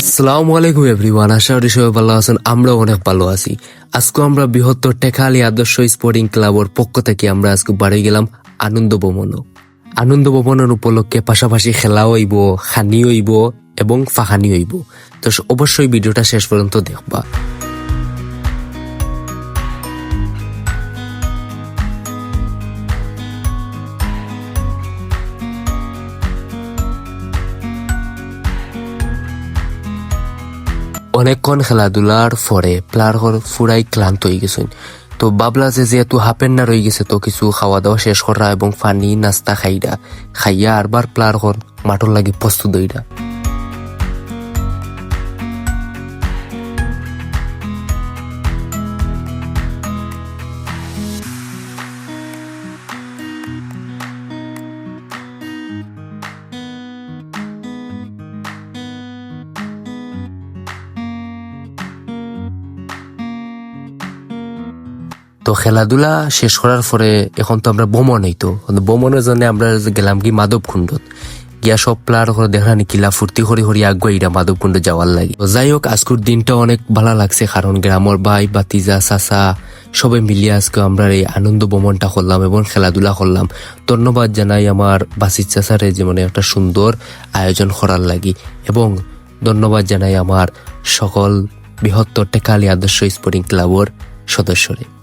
আসসালামু আলাইকুম এভরিওয়ান, আশা করি সবাই ভালো আছেন, আমরাও অনেক ভালো আছি। আজকে আমরা বৃহত্তর টেকালি আদর্শ স্পোর্টিং ক্লাবের পক্ষ থেকে আমরা আজকে বাড়ি গেলাম আনন্দ ভবনও। আনন্দ ভবনের উপলক্ষে পাশাপাশি খেলা হইব খানি হইব এবং ফাহানি হইব। তো অবশ্যই ভিডিওটা শেষ পর্যন্ত দেখবা। অনেকক্ষণ খেলাধুলার পরে হর ফুরাই ক্লান্ত হয়ে গেছেন তো বাবলা যে যেহেতু হাফেন না রয়ে গেছে, তো কিছু খাওয়া দাওয়া শেষ করা এবং পানি, নাস্তা খাইরা খাইয়া আরবার প্লেয়ার মাঠর লাগি প্রস্তুত হইরা তো খেলাধুলা শেষ করার পরে এখন তো আমরা ভ্রমণ হইতো ভ্রমণের জন্য আমরা গেলাম কি মাধব কুণ্ডত গিয়া সব প্লার করে দেখা নি কিলা ফুর্তি করি করি আগুয়াইরা মাধব কুণ্ড যাওয়ার লাগে। যাই হোক, আজকের দিনটা অনেক ভালো লাগছে কারণ গ্রামের ভাই বাতিজা চাচা সবাই মিলিয়ে আজকে আমরা এই আনন্দ ভ্রমণটা করলাম এবং খেলাধুলা করলাম। ধন্যবাদ জানাই আমার বাসির চাচারে যে মানে একটা সুন্দর আয়োজন করার লাগি। এবং ধন্যবাদ জানাই আমার সকল বৃহত্তর টেকালি আদর্শ স্পোর্টিং ক্লাবর সদস্যরে